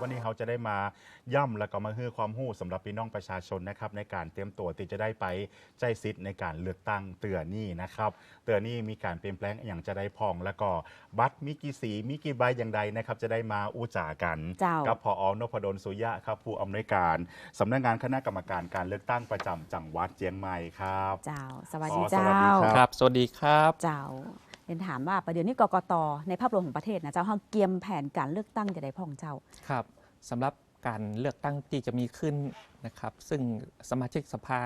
วันนี้เขาจะได้มาย่ำแล้วก็มาให้ความรู้สำหรับพี่น้องประชาชนนะครับในการเตรียมตัวที่จะได้ไปใจซิดในการเลือกตั้งเตือนนี่นะครับเตือนนี่มีการเปลี่ยนแปลงอย่างจะได้พอง แล้วก็บัตรมีกี่สีมีกี่ใบอย่างใดนะครับจะได้มาอู้จ่ากัน เจ้า กับพออนพดลสุยะครับผู้อำนวยการสำนักงานคณะกรรมการการเลือกตั้งประจำจังหวัดเจียงใหม่ครับ เจ้า สวัสอ๋ดีอสเจ้าวัสดีครับ ครับ สวัสดีครับ เจ้า เรียนถามว่าประเดี๋ยวนี้กกตในภาพรวมของประเทศนะเจ้าเฮาเกียมแผนการเลือกตั้งจะได้พ่องเจ้าครับสำหรับการเลือกตั้งที่จะมีขึ้นนะครับ ซึ่งสมาชิกสภา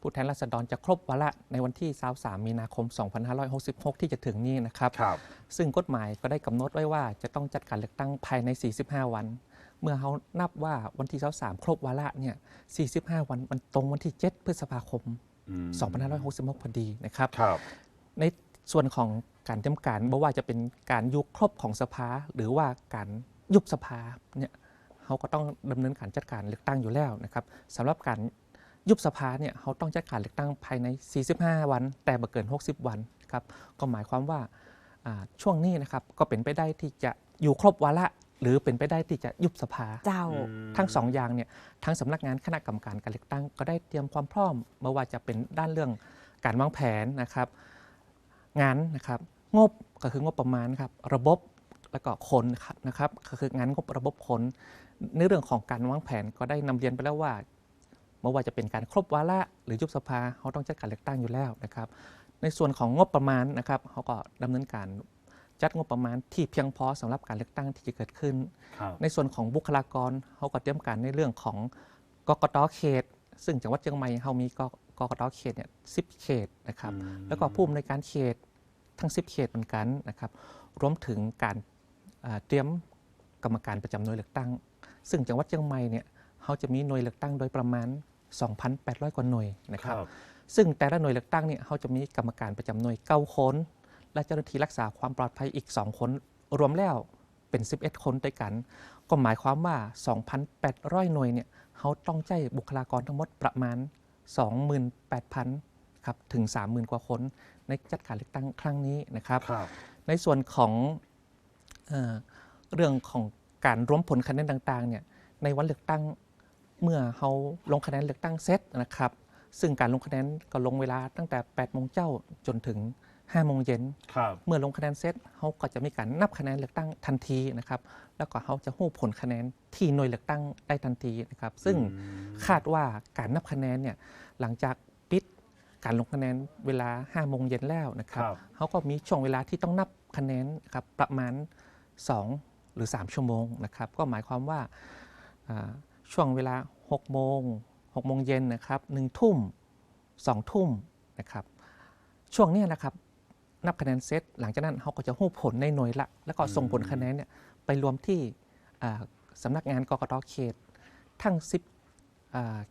ผู้แทนราษฎรจะครบวาระในวันที่ 23 มีนาคม 2566 ที่จะถึงนี้นะครับครับซึ่งกฎหมายก็ได้กำหนดไว้ว่าจะต้องจัดการเลือกตั้งภายใน 45 วัน เมื่อเขานับว่าวันที่ 23 ครบวาระเนี่ย 45 วันมันตรงวันที่ 7 พฤษภาคมอืม2566 พอดีนะครับครับในส่วนของ การเตรียมการไม่ว่าจะเป็นการยุบครบของสภา หรือว่าการยุบสภาเนี่ยเขาก็ต้องดำเนินการจัดการเลือกตั้งอยู่แล้วนะครับสำหรับการยุบสภาเนี่ยเขาต้องจัดการเลือกตั้งภายใน 45 วัน แต่บ่เกิน 60 วันครับก็หมายความว่าอ่าช่วงนี้นะครับก็เป็นไปได้ที่จะอยู่ครบวาระหรือเป็นไปได้ที่จะยุบสภาเจ้าทั้งสองอย่างเนี่ยทั้งสำนักงานคณะกรรมการการเลือกตั้ง ก็ได้เตรียมความพร้อมไม่ว่าจะเป็นด้านเรื่องการวางแผนนะครับ งานนะครับ งบก็คืองบประมาณครับระบบแล้วก็คนนะครับก็คืองานงบระบบคนในเรื่องของการวางแผนก็ได้นำเรียนไปแล้วว่าไม่ว่าจะเป็นการครบวาระหรือยุบสภาเขาต้องจัดการเลือกตั้งอยู่แล้วนะครับ ในส่วนของงบประมาณนะครับเขาก็ดำเนินการจัดงบประมาณที่เพียงพอสำหรับการเลือกตั้งที่จะเกิดขึ้นครับในส่วนของบุคลากรเขาก็เตรียมการในเรื่องของกกตเขต ซึ่งจังหวัดเชียงใหม่เขามีกกกตเขตเนี่ยสิเขตนะครับอืมแล้วก็ผู้อำนวยการเขต ทั้ง 10 เขตเหมือนกันนะครับ รวมถึงการอ่าเตรียมกรรมการประจำหน่วยเลือกตั้ง ซึ่งจังหวัดเชียงใหม่เนี่ยเขาจะมีหน่วยเลือกตั้งโดยประมาณ 2,800 กว่าหน่วยนะคครับรับ ซึ่งแต่ละหน่วยเลือกตั้งเนี่ยเขาจะมีกรรมการประจำหน่วยเก้าคนและเจ้าหน้าที่รักษาความปลอดภัยอีก 2 คน รวมแล้วเป็น 11 คนด้วยกัน ก็หมายความว่า 2,800 หน่วยเนี่ยเขาต้องใจบุคลากรทั้งหมดประมาณ 28,000ครับถึง 30,000 กว่าคน ในจัดการเลือกตั้งครั้งนี้นะครับครับ ในส่วนของเออเรื่องของการรวมผลคะแนนต่างๆเนี่ยในวันเลือกตั้งเมื่อเขาลงคะแนนเลือกตั้งเสร็จนะครับ ซึ่งการลงคะแนนก็ลงเวลาตั้งแต่8โมงเจ้าจนถึง5โมงเย็น ครับเมื่อลงคะแนนเสร็จเขาก็จะมีการนับคะแนนเลือกตั้งทันทีนะครับ แล้วก็เขาจะหู้ผลคะแนนที่หน่วยเลือกตั้งได้ทันทีนะครับ ซึ่งอืมคาดว่าการนับคะแนนเนี่ยหลังจากปิด การลงคะแนนเวลา5โมงเย็นแล้วนะครับครับเขาก็มีช่วงเวลาที่ต้องนับคะแนนนะครับประมาณ 2 หรือ 3 ชั่วโมงนะครับ ก็หมายความว่าอ่าช่วงเวลา6โมง6โมงเย็นนะครับ1ทุ่ม 2 ทุ่มนะครับช่วงเนี้ยนะครับนับคะแนนเซตหลังจากนั้นเขาก็จะหู้ผลในหน่วยละ แล้วก็ส่งผลคะแนนเนี่ยไปรวมที่อ่าสำนักงานกกตเขต ทั้ง10อ่า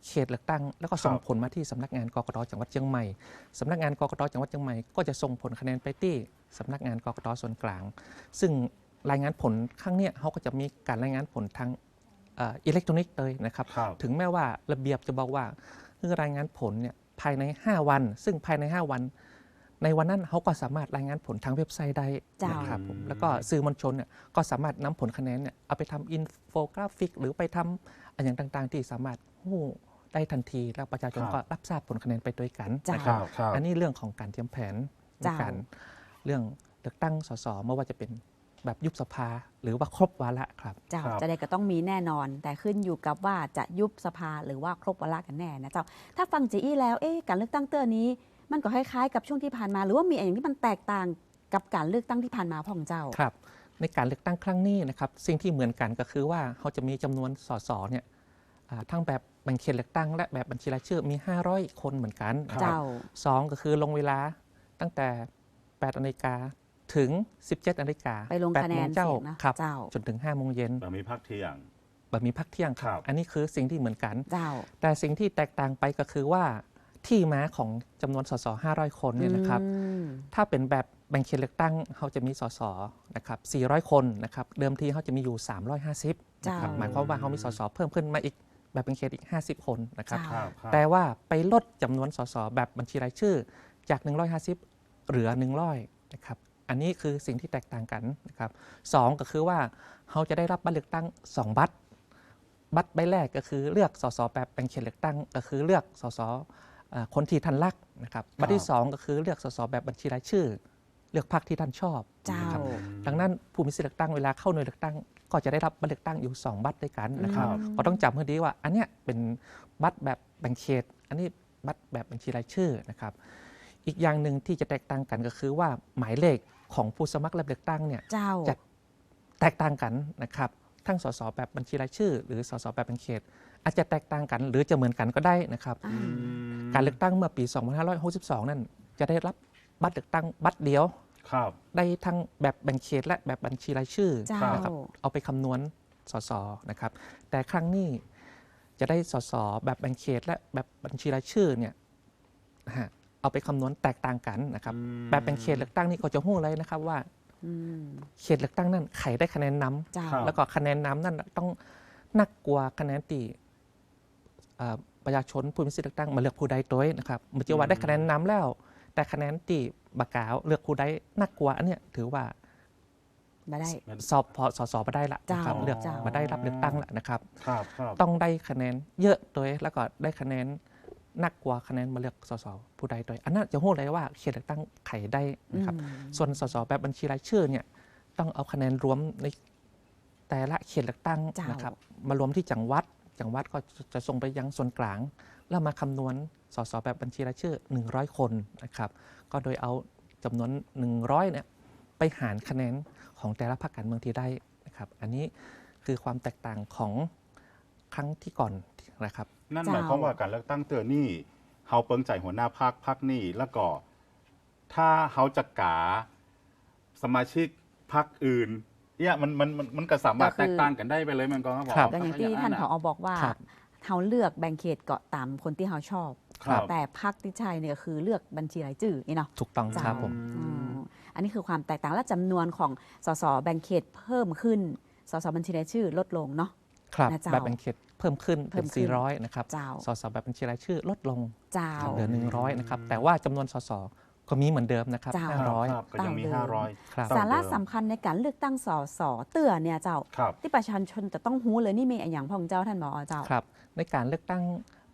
เขตเลือกตั้ง แล้วก็ส่งครับผลมาที่สำนักงานกกตจังหวัดเชียงใหม่สำนักงานกกตจังหวัดเชียงใหม่ก็จะส่งผลคะแนนไปที่สำนักงานกกตส่วนกลาง ซึ่งรายงานผลครั้งเนี้ยเขาก็จะมีการรายงานผลทางอ่าอิเล็กทรอนิกส์เลยนะครับครับถึงแม้ว่าระเบียบจะบอกว่าคือรายงานผลเนี่ยภายใน 5 วัน ซึ่งภายใน 5 วัน ในวันนั้นเขาก็สามารถรายงานผลทางเว็บไซต์ได้เจ้านะครับผมแล้วก็สื่อมวลชนเนี่ยก็สามารถนำผลคะแนนเนี่ยเอาไปทำอินโฟกราฟิก หรือไปทำอันอย่างต่างๆ ที่สามารถหู้ได้ทันที แล้วประชาชนครับก็รับทราบผลคะแนนไปด้วยกันเจ้านะคครัรับบครับอันนี้เรื่องของการเตรียมแผนในเจ้าการเรื่องเลือกตั้งสสไม่ว่าจะเป็นแบบยุบสภาหรือว่าครบวาระครับเจ้าครับจะได้ก็ต้องมีแน่นอน แต่ขึ้นอยู่กับว่าจะยุบสภาหรือว่าครบวาระกันแน่นะเจ้าถ้าฟังจีอี้แล้วเอ๊ะการเลือกตั้งเตอร์นี้ มันก็คล้ายๆกับช่วงที่ผ่านมา หรือว่ามีอะไรอย่างที่มันแตกต่างกับการเลือกตั้งที่ผ่านมาพ่องเจ้าครับ ในการเลือกตั้งครั้งนี้นะครับสิ่งที่เหมือนกันก็คือว่าเขาจะมีจำนวนสสเนี่ยอ่าทั้งแบบแบ่งเขตเลือกตั้ง และแบบบัญชีรายชื่อมี 500 คนเหมือนกันนะครับเจ้าสองก็คือลงเวลาตั้งแต่8นาฬิกาถึง 17นาฬิกาไปลงคะแนน8โมงเจ้าเสียงนะครับเจ้าจนถึง5โมงเย็นแบบมีพักเที่ยงแบบมีพักเที่ยงคครัรับบอันนี้คือสิ่งที่เหมือนกันเจ้าแต่สิ่งที่แตกต่างไปก็คือว่า ที่มาของจำนวนสส500คนเนี่ยนะครับอืมถ้าเป็นแบบแบ่งเขตเลือกตั้งเขาจะมีสสนะครับ400คนนะครับเดิมทีเขาจะมีอยู่350นะครับจ้าหมายความว่าเขามีสสเพิ่มขึ้นมาอีกแบบแบ่งเขตอีก 50 คนนะครับจ้าครับครับแต่ว่าไปลดจำนวนสสแบบบัญชีรายชื่อ จาก 150 เหลือ 100นะครับ อันนี้คือสิ่งที่แตกต่างกันนะครับสองก็คือว่าเขาจะได้รับบัตรเลือกตั้ง 2 บัตร บัตรใบแรกก็คือเลือกสสแบบแบ่งเขตเลือกตั้ง ก็คือเลือกสสเอ่อ คนที่ท่านรักนะครับบัตรที่สองก็คือเลือกสสแบบบัญชีรายชื่อ เลือกพรรคที่ท่านชอบเจ้านะครับดังนั้นผู้มีสิทธิ์เลือกตั้งเวลาเข้าหน่วยเลือกตั้ง ก็จะได้รับบัตรเลือกตั้งอยู่ 2 บัตรด้วยกันนะครับครับก็ต้องจำให้ดีว่า อันเนี้ยเป็นบัตรแบบแบ่งเขต อันนี้บัตรแบบบัญชีรายชื่อนะครับอีกอย่างหนึ่งที่จะแตกต่างกันก็คือว่าหมายเลขของผู้สมัครรับเลือกตั้งเนี่ยเจ้าจะแตกต่างกันนะครับทั้งสสแบบบัญชีรายชื่อ หรือสสแบบแบ่งเขต อาจจะแตกต่างกัน หรือจะเหมือนกันก็ได้นะครับอ่า การเลือกตั้งเมื่อปี 2562 นั่น จะได้รับบัตรเลือกตั้งบัตรเดียว ครับ ได้ทั้งแบบแบ่งเขตและแบบบัญชีรายชื่อเจ้า นะครับเอาไปคำนวณสสนะครับ แต่ครั้งนี้จะได้สสแบบแบ่งเขตและแบบบัญชีรายชื่อเนี่ยนะฮะเอาไปคำนวณแตกต่างกันนะครับ อืม แบบแบ่งเขตเลือกตั้งนี่ก็จะหู้เลยนะครับว่า อืมเขตเลือกตั้งนั่นใครได้คะแนนนำ เจ้า ครับ แล้วก็คะแนนนำนั่นต้องนักกว่าคะแนนตีเอ่อ ประชาชนผู้มีสิทธิ์เลือกตั้งมาเลือกผู้ใดตัวเองนะครับมันจะว่าได้คะแนนนำแล้ว แต่คะแนนตีบากาวเลือกผู้ใดนักกว่าอันเนี้ยถือว่ามาได้สอบพอสสมาได้ละนะครับเจ้าเลือกเจ้ามาได้รับเลือกตั้งละนะครับครับครับต้องได้คะแนนเยอะโดยแล้วก็ได้คะแนนนักกว่าคะแนนมาเลือกสสผู้ใดโดยอันนั้นจะหู้เลยว่าเขตเลือกตั้งไขได้นะครับอืมส่วนสสแบบบัญชีรายชื่อเนี่ยต้องเอาคะแนนรวมในแต่ละเขตเลือกตั้งเจ้านนะครับ มารวมที่จังหวัด จังหวัดก็จะส่งไปยังส่วนกลาง แล้วมาคำนวณสสแบบบัญชีรายชื่อ 100 คนนะครับ ก็โดยเอาจำนวน 100เนี่ยไปหารคะแนนของแต่ละพรรคการเมืองที่ได้นะครับ อันนี้คือความแตกต่างของครั้งที่ก่อนนะครับ นั่นเจ้าหมายความว่าการเลือกตั้งเตือนนี่เฮาเปิงใจหัวหน้าพักพักนี่แล้วก็ถ้าเฮาจะกาสมาชิกพักอื่น เนี่ยมันมันมันมันก็สามารถก็คือ แตกต่างกันได้ไปเลยมันก็ครับครับ ก็อย่างที่ท่านผอบอกว่าครับ เขาเลือกแบ่งเขตเกาะตามคนที่เขาชอบ ครับแต่พักที่ใช่เนี่ยก็คือเลือกบัญชีรายชื่อนี่เนาะ ถูกต้องครับผม อืมอันนี้คือความแตกต่างและจำนวนของสสแบ่งเขตเพิ่มขึ้น สสบัญชีรายชื่อลดลงเนาะ ครับนะเจ้าแบบแบ่งเขตเพิ่มขึ้นเพิ่เป็น มขึ้น 400 นะครับ เจ้าสสแบบบัญชีรายชื่อลดลงเจ้า เหลือ 100 นะครับ แต่ว่าจำนวนสส ก็มีเหมือนเดิมนะครับ เจ้าครับ500ก็ยังมี ตามเดิมห้าร้อยครับต่อสาระเดิมสำคัญในการเลือกตั้งสสเตื้อเนี่ยเจ้า ครับ ที่ประชาชนจะต้องรู้เลยนี่มีอย่างพ่องเจ้าท่านหมอเจ้า ครับในการเลือกตั้ง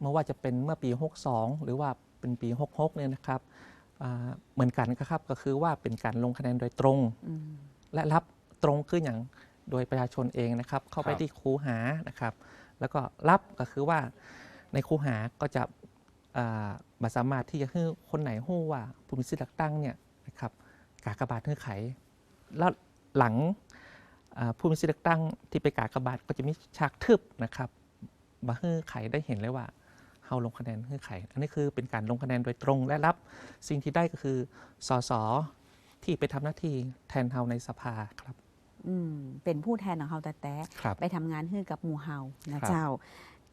ไม่ว่าจะเป็นเมื่อปี 62 หรือว่าเป็นปี 66 เนี่ยนะครับอ่าเหมือนกันครับก็คือว่าเป็นการลงคะแนนโดยตรง อืม และรับตรงคืออย่างโดยประชาชนเองนะครับ เข้าไปครับ ที่คูหานะครับ แล้วก็รับก็คือว่าในคูหาก็จะ อ่าบสามารถที่จะให้คนไหนหู้ว่าผู้มีสิทธิ์เลือกตั้งเนี่ยนะครับกากบาทเฮือไข แล้วหลังอ่าผู้มีสิทธิ์เลือกตั้งที่ไปกากบาทก็จะมีฉากทึบนะครับมาเฮือไขได้เห็นเลยว่าเฮาลงคะแนนเฮือไข อันนี้คือเป็นการลงคะแนนโดยตรงและรับสิ่งที่ได้ก็คือสสที่ไปทำหน้าที่แทนเฮาในสภาครับอืมเป็นผู้แทนของเขาแต่แต่ครับไปทำงานให้กับหมู่เฮานะครับเจ้า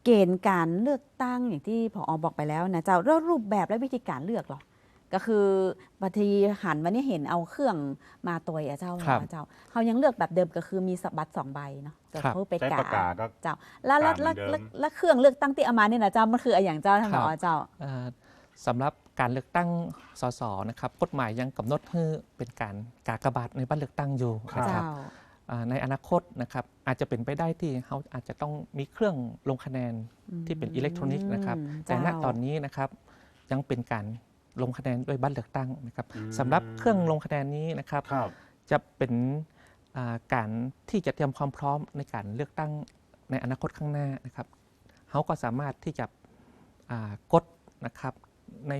เกณฑ์การเลือกตั้งอย่างที่พออบอกไปแล้วนะเจ้าแล้วรูปแบบและวิธีการเลือกเหรอก็คือบางทีหันวันนี้เห็นเอาเครื่องมาตัวอะเจ้าครับเจ้าเขายังเลือกแบบเดิมก็คือมีสบัตรสองใบเนาะก็ครับเขาไปใช้กาปากกาก็เจ้าแล้วแล้วกาเหมืแล้วอนเดิมแล้วแล้วเครื่องเลือกตั้งที่เอามาเนี่ยนะเจ้ามันคืออะไรอย่างเจ้าท่านหมอครับเจ้าเอ่อสำหรับการเลือกตั้งสสนะครับกฎหมายยังกำหนดให้เป็นการกากบาทในบ้านเลือกตั้งอยู่ครับนะครับเจ้าอ่า ในอนาคตนะครับอาจจะเป็นไปได้ที่เขาอาจจะต้องมีเครื่องลงคะแนนที่เป็นอิเล็กทรอนิกส์นะครับอืมแต่ณเจ้าตอนนี้นะครับยังเป็นการลงคะแนนด้วยบัตรเลือกตั้งนะครับอืมสำหรับเครื่องลงคะแนนนี้นะครับครับจะเป็นอ่าการที่จะเตรียมความพร้อมในการเลือกตั้งในอนาคตข้างหน้านะครับเขาก็สามารถที่จะอ่ากดนะครับใน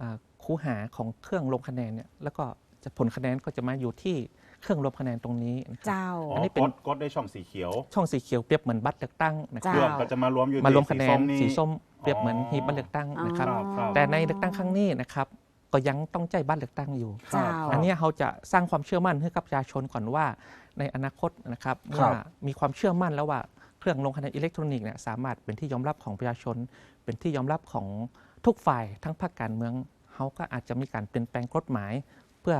อ่าคูหาของเครื่องลงคะแนนเนี่ยแล้วก็ จะผลคะแนนก็จะมาอยู่ที่เครื่องรวมคะแนนตรงนี้นะครับเจ้าอ๋ออันนี้อเป็นกดกดได้ช่องสีเขียวช่องสีเขียวเปรียบเหมือนบัตรเลือกตั้งนะคเจ้ารับเครื่องก็จะมารวมอยู่มารวมที่คะแนสีนส้มสีส้มเปรียบเหมือนหีบบัตรเลือกตั้งนะครับครับครับแต่ในเลือกตั้งครั้งนี้นะครับก็ยังต้องใจบัตรเลือกตั้งอยู่ ครับเจ้าอันเนี้ยเขาจะสร้างความเชื่อมั่นให้กับประชาชนก่อนว่า ในอนาคตนะครับครัเมื่บอมีความเชื่อมั่นแล้วว่าเครื่องลงคะแนนอิเล็กทรอนิกส์เนี่ยสามารถเป็นที่ยอมรับของประชาชน เป็นที่ยอมรับของทุกฝ่ายทั้งภาคการเมืองเขาก็อาจจะมีการเปลี่ยนแปลงกฎหมาย เพื่อ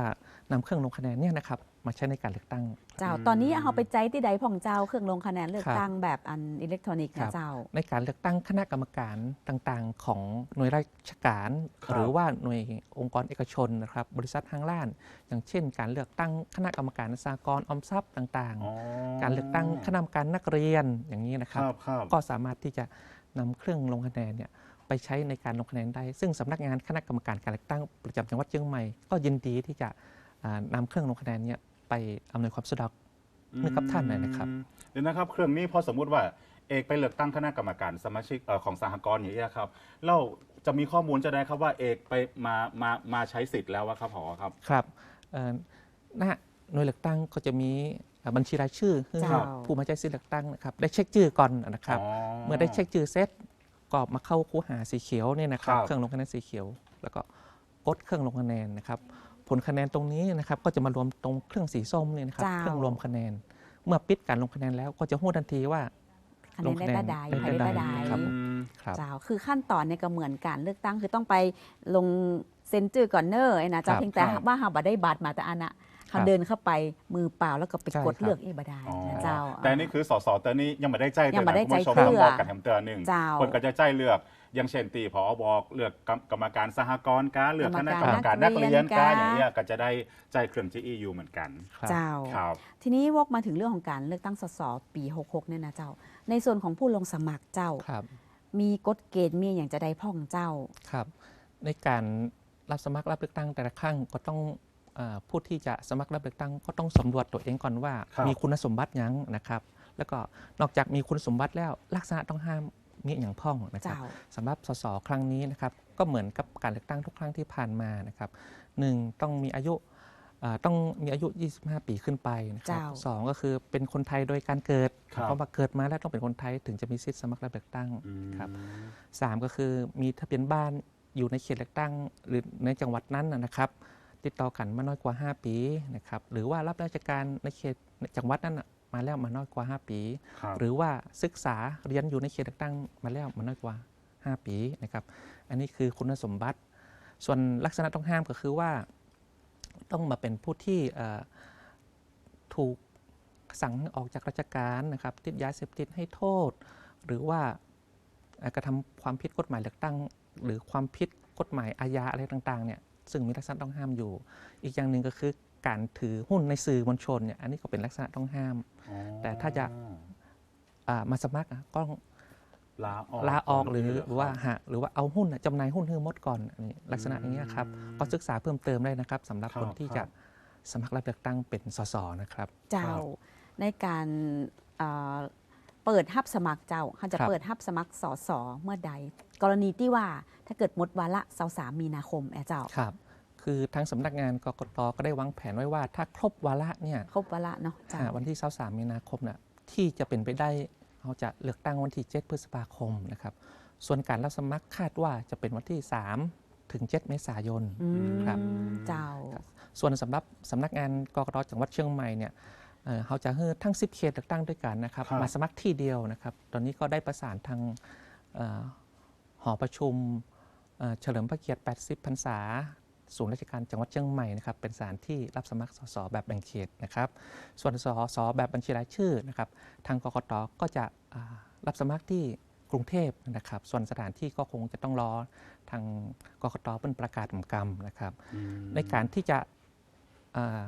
นำเครื่องลงคะแนนเนี่ยนะครับมาใช้ในการเลือกตั้ง เจ้าอืมตอนนี้เอาไปใจที่ใดพ่องเจ้าเครื่องลงคะแนนเลือกครับตั้งแบบอันอิเล็กทรอนิกส์ครันะบ เจ้า ในการเลือกตั้งคณะกรรมการต่างๆ ของหน่วยราชการ ครับหรือว่าหน่วยองค์กรเอกชนนะครับบริษัทห้างล้าน อย่างเช่น การเลือกตั้งคณะกรรมการสากลออมทรัพย์ต่างอ๋อๆการเลือกตั้งคณะกรรมการนักเรียนอย่างนี้นะคครับรับ ครับ ก็สามารถที่จะนำเครื่องลงคะแนนเนี่ย ไปใช้ในการลงคะแนนได้ ซึ่งสำนักงานคณะกรรมการการเลือกตั้งประจำจังหวัดเชียงใหม่ ก็ยินดีที่จะอ่านำเครื่องลงคะแนนเนี่ยไปอำนวยความสะดวกให้กับท่านหน่อยนะครับอืมเดี๋ยวนะครับ เครื่องนี้พอสมมุติว่าเอกไปเลือกตั้งคณะกรรมการสมาชิกเอ่อของสหกรณ์อย่างนี้ยครับเราจะมีข้อมูลจะได้ครับว่าเอกไปมามามาใช้สิทธิ์แล้วอะครับผอครับครับเอ่อหน้าหน่วยเลือกตั้งก็จะมีเอ่อบัญชีรายชื่อคือเจ้าผู้มาใช้สิทธิ์เลือกตั้งนะครับได้เช็คชื่อก่อนนะครับ เมื่อได้เช็คชื่อเสร็จ ก็มาเข้าคูหาสีเขียวเนี่ยนะครับครับ เครื่องลงคะแนนสีเขียว แล้วก็กดเครื่องลงคะแนนนะครับ ผลคะแนนตรงนี้นะครับก็จะมารวมตรงเครื่องสีส้มเนี่ยนะครับเจ้าเครื่องรวมคะแนน เมื่อปิดการลงคะแนนแล้วก็จะหู้ทันทีว่า คะแนนได้ตาใดลงใครคะแนนได้ตาใดได้ครับอืมครับ เจ้าคือขั้นตอนเนี่ยก็เหมือนการเลือกตั้งคือต้องไปลงเซ็นจื่อก่อนเนอร์ไอ้นะเจ้าครับเพียงแต่ครับ ว่าเฮาบ่ได้บัตรมาแต่อันน่ะ ครัเขาบเดินเข้าไปมือเปล่าแล้วก็ไปใช่กดครับเลือกเองบ่ได้อ๋อนะเจ้า แต่นี่คือสสแต่นี่ยังไม่ได้ใจยังไม่ได้ใจคุณผู้ชมเชื่อต้องบอกกันแถมเตือนหนึ่งเจ้าคนก็จะใจเลือกอย่างเช่นตีพอบอกเลือกกรรมกรรมการสหกรณ์กาเลือกคณะกรรมการนักเรียนกาอย่างเงี้ยก็จะได้ใจเครื่อง GEU เหมือนกันครับเจ้าครับทีนี้วกมาถึงเรื่องของการเลือกตั้งสสปี 66เนี่ยนะเจ้า ในส่วนของผู้ลงสมัครเจ้าครับมีกฎเกณฑ์มีอย่างจะได้พ่องเจ้าครับ ในการรับสมัครรับเลือกตั้งแต่ละครั้งก็ต้องเออ ผู้ที่จะสมัครรับเลือกตั้งก็ต้องสำรวจตัวเองก่อนว่าครับมีคุณสมบัติหยังนะครับ แล้วก็นอกจากมีคุณสมบัติแล้วลักษณะต้องห้ามมีอย่างพ่องนะครับเจ้าสำหรับสสครั้งนี้นะครับก็เหมือนกับการเลือกตั้งทุกครั้งที่ผ่านมานะครับหนึ่งต้องมีอายุเอ่อต้องมีอายุ 25 ปีขึ้นไปนะครับเจ้าสองก็คือเป็นคนไทยโดยการเกิดครับเพราะว่าเกิดมาแล้วต้องเป็นคนไทยถึงจะมีสิทธิ์สมัครรับเลือกตั้งอืมครับสามก็คือมีทะเบียนบ้านอยู่ในเขตเลือกตั้งหรือในจังหวัดนั้นนะนะครับ ติดต่อกันมาน้อยกว่า 5 ปีนะครับหรือว่ารับราชการในเขตในจังหวัดนั้นน่ะมาแล้วมาน้อยกว่า 5 ปีครับหรือว่าศึกษาเรียนอยู่ในเขตเลือกตั้งมาแล้วมาน้อยกว่า 5 ปีนะครับอันนี้คือคุณสมบัติ ส่วนลักษณะต้องห้ามก็คือว่าต้องมาเป็นผู้ที่เอ่อถูกสั่งให้ออกจากราชการนะครับติดยาเสพติดให้โทษ หรือว่าเอ่อกระทำความผิดกฎหมายเลือกตั้ง หรือความผิดกฎหมายอาญาอะไรต่างๆเนี่ย ซึ่งมีลักษณะต้องห้ามอยู่ อีกอย่างหนึ่งก็คือการถือหุ้นในสื่อมวลชนเนี่ยอันนี้ก็เป็นลักษณะต้องห้ามอ๋อแต่ถ้าจะอ่ามาสมัครอะก็ต้องลาออกลาออกหรือก่นหรือว่าหาหรือว่าเอาหุ้นน่ะจำหนายหุ้นให้หมดก่อนอันนี้ลักษณะอย่างเงี้ยครับก็ศึกษาเพิ่มเติมได้นะครับสำหรับครับคนที่ครัจะบสมัครรับเลือกตั้งเป็นสสนะครับ เจ้าครับในการ เอ่อเปิดฮับสมัครเจ้าเขาจะครับ เปิดฮับสมัครสอสอเมื่อใด กรณีที่ว่าถ้าเกิดหมดวาระ23มีนาคมแอะเจ้าครับ คือทางสำนักงานกกตก็ได้วางแผนไว้ว่า ถ้าครบวาระเนี่ยครบวาระเนาะเจ้า อ่าวันที่23มีนาคมน่ะที่จะเป็นไปได้เขาจะเลือกตั้งวันที่ 7 พฤษภาคมนะครับ ส่วนการรับสมัครคาดว่าจะเป็นวันที่ 3 ถึง 7 เมษายน อืมครับ เจ้า ส่วนสำหรับสำนักงานกกตจังหวัดเชียงใหม่เนี่ย เอ่อเขาจะให้ทั้ง 10 เขตเลือกตั้งด้วยกันนะครับ ครับ มาสมัครที่เดียวนะครับ ตอนนี้ก็ได้ประสานทางเอ่อหอประชุมเอ่อเฉลิมพระเกียรติ 80 พรรษา ศูนย์ราชการจังหวัดเชียงใหม่นะครับ เป็นสถานที่รับสมัครสสแบบแบ่งเขตนะครับ ส่วนสสแบบบัญชีรายชื่อนะครับ ทางกกตก็จะอ่ารับสมัครที่กรุงเทพนะครับ ส่วนสถานที่ก็คงจะต้องรอทางกกตเป็นประกาศกรรมนะครับอืมในการที่จะอ่า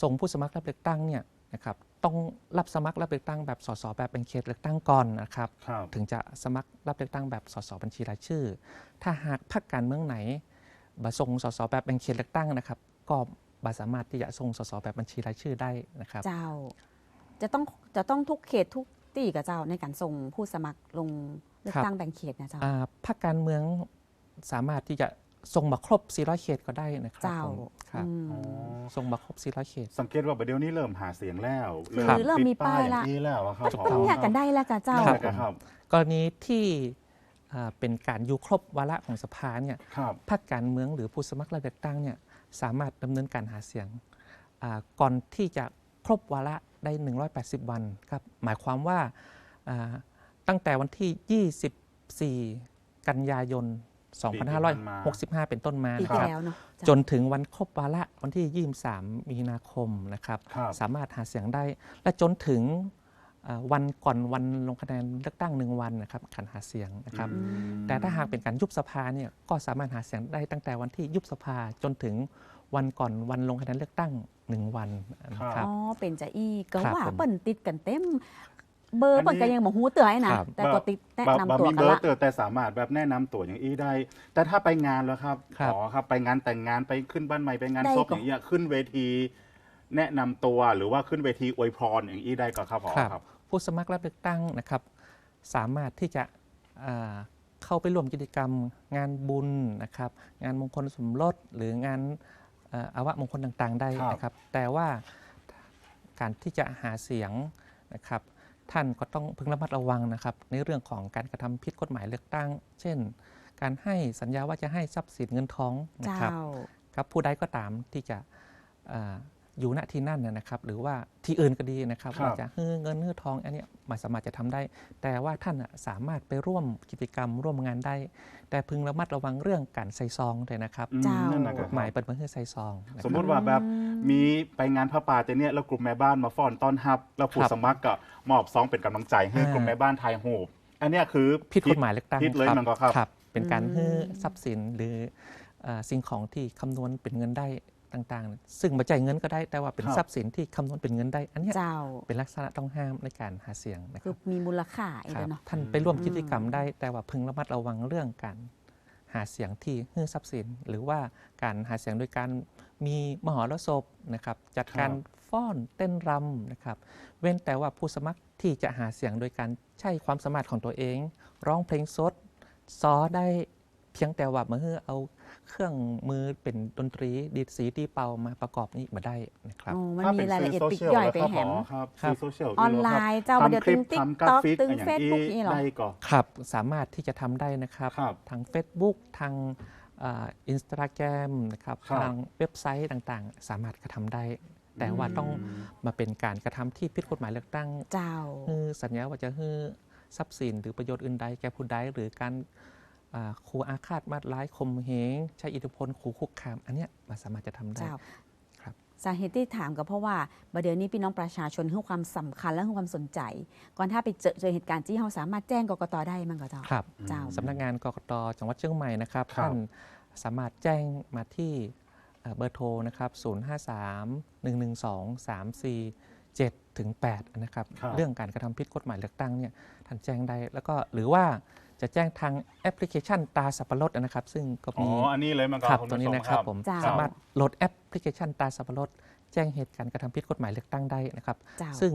ส่งผู้สมัครรับเลือกตั้งเนี่ยนะครับต้องรับสมัครรับเลือกตั้งแบบสสแบบเป็นเขตเลือกตั้งก่อนนะครับครับ ถึงจะสมัครรับเลือกตั้งแบบสสบัญชีรายชื่อ ถ้าหากพรรคการเมืองไหนบส่งสสแบบเป็นเขตเลือกตั้งนะครับ ก็บาสามารถที่จะส่งสสแบบบัญชีรายชื่อได้นะครับ เจ้าจะต้องจะต้องทุกเขตทุกตีกับเจ้าในการส่งผู้สมัครลงเลือกครับตั้งแบ่งเขตนะเจ้าอ่าพรรคการเมืองสามารถที่จะ ส่งมาครบ400เขตก็ได้นะครับเจ้าผมครับอืม อ๋อส่งมาครบ400เขต สังเกตว่าประเดี๋ยวนี้เริ่มหาเสียงแล้วคือเริ่มมีติดป้ายละ อย่างนี้แล้วอะครับถูกผต้ต้องมแยกกันได้แล้วกับเจ้านั่นแหละครับกรณีที่อ่าเป็นการอยู่ครบวาระของสภาเนี่ยครับพรรคการเมืองหรือผู้สมัครรับเลือกตั้งเนี่ยสามารถดำเนินการหาเสียงอ่าก่อนที่จะครบวาระได้ 180 วันครับหมายความว่าอ่าตั้งแต่วันที่ 24 กันยายน 2565 เป็นต้นมาปีนะที่ครับแล้วเนาะเจ้าจนถึงวันครบวาระวันที่ 23 มีนาคมนะครับครับสามารถหาเสียงได้ และจนถึงเอ่อวันก่อนวันลงคะแนนเลือกตั้งหนึ่งวันนะครับการหาเสียงนะครับอืมแต่ถ้าหากเป็นการยุบสภาเนี่ยก็สามารถหาเสียงได้ตั้งแต่วันที่ยุบสภาจนถึงวันก่อนวันลงคะแนนเลือกตั้งหนึ่งวันนะครับ อ๋อ เป็นจะอีก็ครับว่าผมเปิ้นติดกันเต็ม เบอร์เปิ้นก็ยังบอกหูเตือนนะครับแต่ก็ติดแนะบนำบตัวมีกัเบนอละร์เตอร์แต่สามารถแบบแนะนำตัวอย่างอี้ได้ แต่ถ้าไปงานแล้วครับครับอ๋อครับไปงานแต่งงานไปขึ้นบ้านใหม่ไปงานได้ศพก่ออนย่างเงี้ยขึ้นเวทีแนะนำตัวหรือว่าขึ้นเวทีอวยพรอย่างอี้ได้ก็ครับผอครับครับ ผู้สมัครรับเลือกตั้งนะครับ สามารถที่จะอ่าเข้าไปร่วมกิจกรรม งานบุญนะครับ งานมงคลสมรสหรืองานเอ่ออาวะมงคลต่างๆ ได้นะครับ แต่ว่าการที่จะหาเสียงนะครับ ท่านก็ต้องพึงระมัดระวังนะครับ ในเรื่องของการกระทำผิดกฎหมายเลือกตั้ง เช่น การให้สัญญาว่าจะให้ทรัพย์สินเงินทองนะเจ้าครับครับผู้ใดก็ตามที่จะ อ่าอยู่ณที่นั่นนะนะครับ หรือว่าที่อื่นก็ดีนะครับครับ ว่าจะฮื้อเงินฮื้อทองอันเนี้ยไมันสามารถจะทำได้ แต่ว่าท่านน่ะสามารถไปร่วมกิจกรรมร่วมงานได้ แต่พึงระมัดระวังเรื่องการใส่ซองด้วยนะครับอืมเจ้า นั่นนะคกรับฎหมายเปิดเผยให้ใส่ซองนะคสรับมมุติว่าแบบมีไปงานพระป่าแต่เนี้ยแล้วกลุ่มแม่บ้านมาฟ้อนต้อนรับแล้วผู้ครับสมัครก็มอบซองเป็นกำลังใจให้อ่า กลุ่มแม่บ้านไทยโหบอันเนี้ยคือผิดกฎหมายเลือกตั้งผิดเลยครับมันก็ครับ ครับ เป็นการอืมฮื้อทรัพย์สินหรือเอ่อสิ่งของที่คำนวณเป็นเงินได้ ต่างๆ ซึ่งมาจ่ายเงินก็ได้แต่ว่าเป็นครับ ทรัพย์สินที่คำนวณเป็นเงินได้ อันเนี้ยเจ้า เป็นลักษณะต้องห้ามในการหาเสียงนะคคืรัอบมีมูลค่าเองครับเนาะ ท่านไปร่วมอืมกิจกรรมได้ แต่ว่าพึงระมัดระวังเรื่องการหาเสียงที่ฮื้อทรัพย์สิน หรือว่าการหาเสียงโดยการมีมหรสพนะครับจัดการครับฟ้อนเต้นรำนะครับเว้นแต่ว่าผู้สมัครที่จะหาเสียงโดยการใช้ความสามารถของตัวเอง ร้องเพลงสดซอได้เพียงแต่ว่าเมื่อเอา เครื่องมือเป็นดนตรีดีดสีตีเป่ามาประกอบนี้มาได้นะครับ โอ้มันถ้มีรายละเอียดป็นปลีกสื่ย่อยไปโซแหเชีลมล้วครับครับสื่อโซเชียลออนไลน์เจ้าเดี๋ยวทำคลิตึปงติ๊กทำกราต็อกฟิกตึงอย่างเฟซอี้บุ๊กนี่หรอ ได้ก็ครับ สามารถที่จะทำได้นะครับ ครับทาง Facebook ทางอินสตาแกรมนะครับครับ ทางเว็บไซต์ต่างๆ สามารถกระทำได้ แต่ว่าต้องมาเป็นการกระทำที่ผิดกฎหมายเลือกตั้ง เจ้า ฮือสัญญาว่าจะฮือทรัพย์สินหรือประโยชน์อื่นใดแก่ผู้ใดหรือการอ่า ขู่อาฆาตมาดร้ายข่มเหงใช้อิทธิพลขู่คุกคาม อันเนี้ยมันสามารถจะทำได้เจ้าครับสาเหตุที่ถามก็เพราะว่าประเดี๋ยวนี้พี่น้องประชาชนให้ความสำคัญและให้ความสนใจ ก่อนถ้าไปเจอเจอเหตุการณ์ที่เขาสามารถแจ้งกกตได้มั้งก็เจ้าครับเจ้าสำนักงานกกตจังหวัดเชียงใหม่นะครับครับท่านสามารถแจ้งมาที่เอ่อเบอร์โทรนะครับ 053 112 347ถึง8นะครับครับ เรื่องการกระทำผิดกฎหมายเลือกตั้งเนี่ยท่านแจ้งได้ แล้วก็หรือว่า จะแจ้งทางแอปพลิเคชันตาสับปะรดนะครับ ซึ่งก็อ๋อ มีอันนี้เลยมันก็ครับคุณตัวนี้ผู้ชนะครับครับผมเจ้าสามารถโหลดแอปพลิเคชันตาสับปะรดแจ้งเหตุการณ์กระทำผิดกฎหมายเลือกตั้งได้นะครับ เจ้าซึ่ง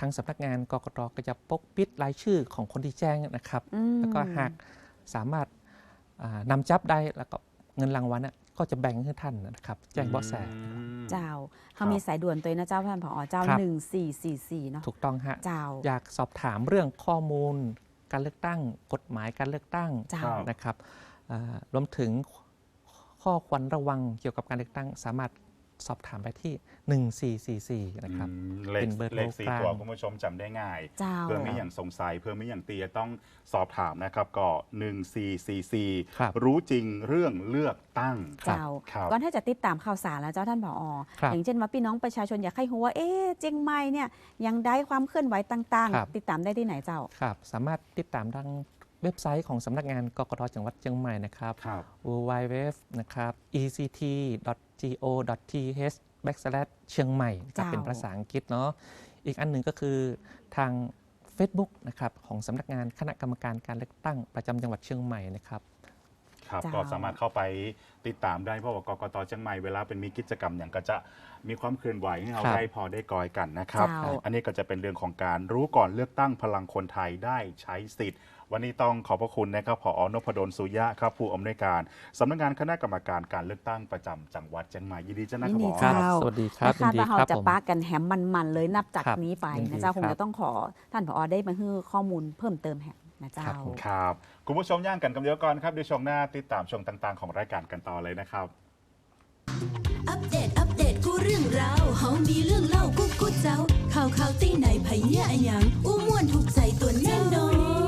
ทางสำนักงานกกตก็จะปกปิดรายชื่อของคนที่แจ้งนะครับ อืม แล้วก็หากสามารถอ่านำจับได้แล้วก็เงินรางวัลน่ะก็จะแบ่งให้ท่านนะครับ แจ้งเบาะแสอืมเจ้าครัเขาบมีสายด่วนตัวนะเจ้าท่านผอเจ้าครับ 1444เนาะถูกต้องฮะ เจ้า อยากสอบถามเรื่องข้อมูล การเลือกตั้ง กฎหมายการเลือกตั้งเจ้าครับนะครับอ่ารวมถึงข้อควรระวังเกี่ยวกับการเลือกตั้งสามารถ สอบถามไปที่ 1444 นะครับอืมเลขเป็นเบอร์โทรเลขสี่กลางตัวคุณผู้ชมจำได้ง่าย เจ้า เพื่อไม่อย่างสงสัยเพื่อไม่อย่างตีจะต้องสอบถามนะครับก็1444ครับรู้จริงเรื่องเลือกตั้งครับเจ้าครับ ก่อนถ้าจะติดตามข่าวสารแล้วเจ้าท่านผอครับ อย่างเช่นว่าพี่น้องประชาชนอยากให้รู้ว่าเอ๊ะเจียงใหม่เนี่ยยังได้ความเคลื่อนไหวต่างครับ ๆ ติดตามได้ที่ไหนเจ้า ครับ สามารถติดตามทาง เว็บไซต์ของสำนักงานกกตจังหวัดเชียงใหม่นะครับ ครับ www นะครับ ect.go.th backslash เชียงใหม่นะครับเจ้า เป็นภาษาอังกฤษเนาะอีกอันหนึ่งก็คือทาง Facebook นะครับของสำนักงานคณะกรรมการการเลือกตั้งประจำจังหวัดเชียงใหม่นะครับ ครับเจ้า ก็สามารถเข้าไปติดตามได้เพราะว่ากกตเชียงใหม่เวลาเป็นมีกิจกรรมอย่างก็จะมีความเคลื่อนไหวให้เราครับ ได้พอได้กอยกันนะครับ เจ้า อันนี้ก็จะเป็นเรื่องของการรู้ก่อนเลือกตั้งพลังคนไทยได้ใช้สิทธิ์ วันนี้ต้องขอบพระคุณนะครับผอนพดลสุยะครับผู้อำนวยการสำนักงานคณะกรรมการการเลือกตั้งประจำจังหวัดเชียงใหม่ยินดีจ้านะคยิรับนดีผอเจ้าสวัสดีครับและคาดยินดีว่าเราครับจะผมปากันแหมมันๆเลยนับจากครับนี้ไปยินดีนะเจ้าคงครัจะบต้องขอท่านผอได้มาให้ข้อมูลเพิ่มเติมแหมนะเจ้าครับผมครับคุณผู้ชมย่างกันกับเดียวก่อนครับเดี๋ยวช่วงหน้าติดตามช่วงต่าง ๆ ของรายการกันต่อเลยนะครับ อัปเดต อัปเดต กูเรื่องราวเฮามีเรื่องเล่ากูกูเจ้า ข่าวข่าวตีไหนไผเหี้ยอะหยังอู้ม่วนถูกใจตัวแน่นอน